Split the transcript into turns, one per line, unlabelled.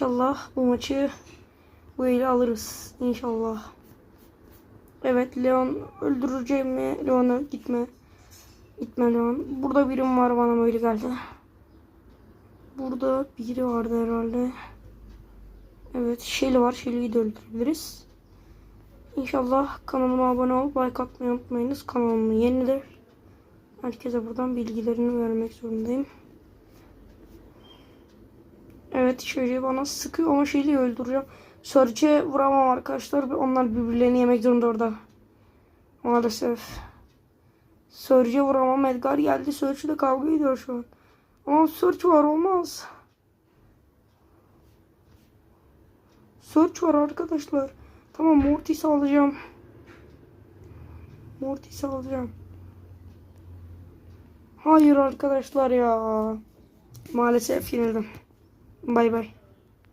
İnşallah bu maçı bu ile alırız. İnşallah. Evet Leon öldüreceğim mi? Leon'a gitme. Gitme Leon. Burada birim var bana böyle geldi. Burada biri vardı herhalde. Evet Shelly var. Shelly'yi de öldürebiliriz. İnşallah kanalıma abone olup like atmayı unutmayınız. Kanalım yenidir. Herkese buradan bilgilerini vermek zorundayım. Evet Shelly bana sıkıyor ama Shelly'yi öldüreceğim. Search'e vuramam arkadaşlar. Onlar birbirlerini yemek zorunda orada. Maalesef. Search'e vuramam. Edgar geldi. Search ile kavga ediyor şu an. Ama Search var olmaz. Search var arkadaşlar. Tamam Mortis'i alacağım. Mortis'i alacağım. Hayır arkadaşlar ya. Maalesef yenildim. Bye bye.